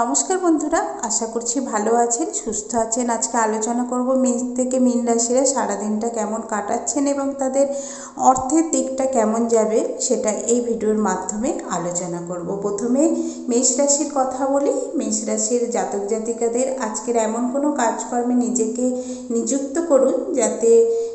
নমস্কার বন্ধুরা, আশা করছি ভালো আছেন, সুস্থ আছেন। আজকে আলোচনা করব মেষ থেকে মীন রাশিরা সারাদিনটা কেমন কাটাচ্ছেন এবং তাদের অর্থের দিকটা কেমন যাবে সেটা এই ভিডিওর মাধ্যমে আলোচনা করব। প্রথমে মেষ রাশির কথা বলি। মেষ রাশির জাতক জাতিকাদের আজকের এমন কোনো কাজকর্মে নিজেকে নিযুক্ত করুন যাতে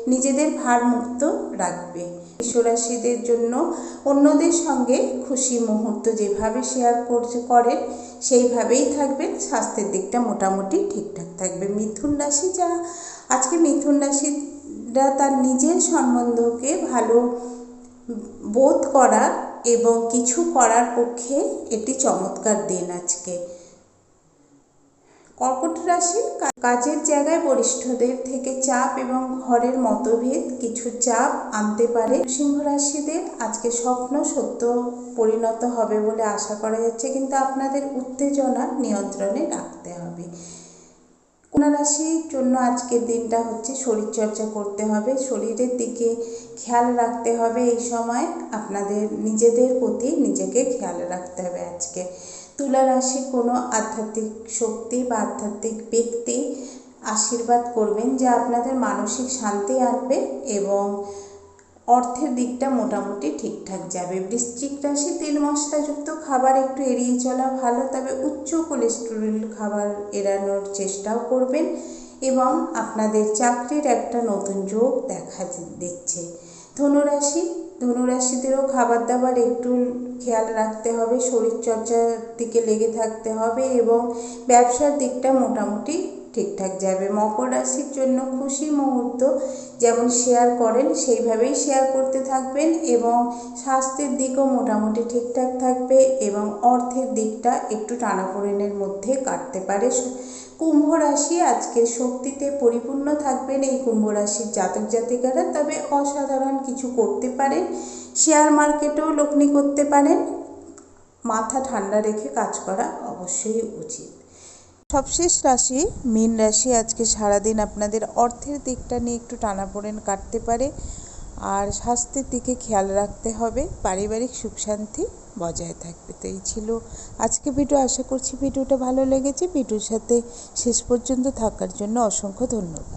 নিজেদের ভারমুক্ত রাখবে। রাশিদের জন্য অন্যদের সঙ্গে খুশি মুহূর্ত যেভাবে শেয়ার করছে করেন সেইভাবেই থাকবেন স্বাস্থ্যের দিকটা মোটামুটি ঠিকঠাক থাকবে। মিথুন রাশি যা, আজকে মিথুন রাশিরা তার নিজের সম্বন্ধকে ভালো বোধ করার এবং কিছু করার পক্ষে এটি চমৎকার দিন আজকে। কর্কট রাশি কাজের জায়গায় বরিষ্ঠদের থেকে চাপ এবং ঘরের মতভেদ কিছু চাপ আনতে পারে। সিংহ রাশিদের আজকে স্বপ্ন সত্য পরিণত হবে বলে আশা করা যাচ্ছে, কিন্তু আপনাদের উত্তেজনা নিয়ন্ত্রণে রাখতে হবে। রাশির জন্য আজকের দিনটা হচ্ছে শরীরচর্চা করতে হবে, শরীরের দিকে খেয়াল রাখতে হবে। এই সময় আপনাদের নিজেদের প্রতি নিজেকে খেয়াল রাখতে হবে আজকে। তুলা রাশি কোনো আধ্যাত্মিক শক্তি বা আধ্যাত্মিক ব্যক্তি আশীর্বাদ করবেন যা আপনাদের মানসিক শান্তি আনবে এবং অর্থের দিকটা মোটামুটি ঠিকঠাক যাবে। বৃশ্চিক রাশি তেল মশলাযুক্ত খাবার একটু এড়িয়ে চলা ভালো, তবে উচ্চ কোলেস্টেরল খাবার এড়ানোর চেষ্টাও করবেন এবং আপনাদের চাকরির একটা নতুন যোগ দেখা দিচ্ছে। ধনুরাশি, ধনুরাশিদেরও খাবার দাবার একটু খেয়াল রাখতে হবে, শরীরচর্চার দিকে লেগে থাকতে হবে এবং ব্যবসার দিকটা মোটামুটি ঠিকঠাক যাবে। মকর রাশির জন্য খুশি মুহূর্ত যেমন শেয়ার করেন, সেইভাবেই শেয়ার করতে থাকবেন এবং স্বাস্থ্যের দিকও মোটামুটি ঠিকঠাক থাকবে এবং অর্থের দিকটা একটু টানাপোড়েনের মধ্যে কাটতে পারে। কুম্ভ রাশি আজকের শক্তিতে পরিপূর্ণ থাকবেন এই কুম্ভ রাশির জাতক জাতিকারা, তবে অসাধারণ কিছু করতে পারেন। শেয়ার মার্কেটেও লগ্নি করতে পারেন। মাথা ঠান্ডা রেখে কাজ করা অবশ্যই উচিত। সবশেষ রাশি, মীন রাশি। আজকে সারাদিন আপনাদের অর্থের দিকটা নিয়ে একটু টানাপোড়েন কাটতে পারে। আর স্বাস্থ্যের দিকে খেয়াল রাখতে হবে, পারিবারিক সুখ শান্তি বজায় থাকবে। তো এই ছিল আজকে ভিডিও। আশা করছি ভিডিওটা ভালো লেগেছে। ভিডিওর সাথে শেষ পর্যন্ত থাকার জন্য অসংখ্য ধন্যবাদ।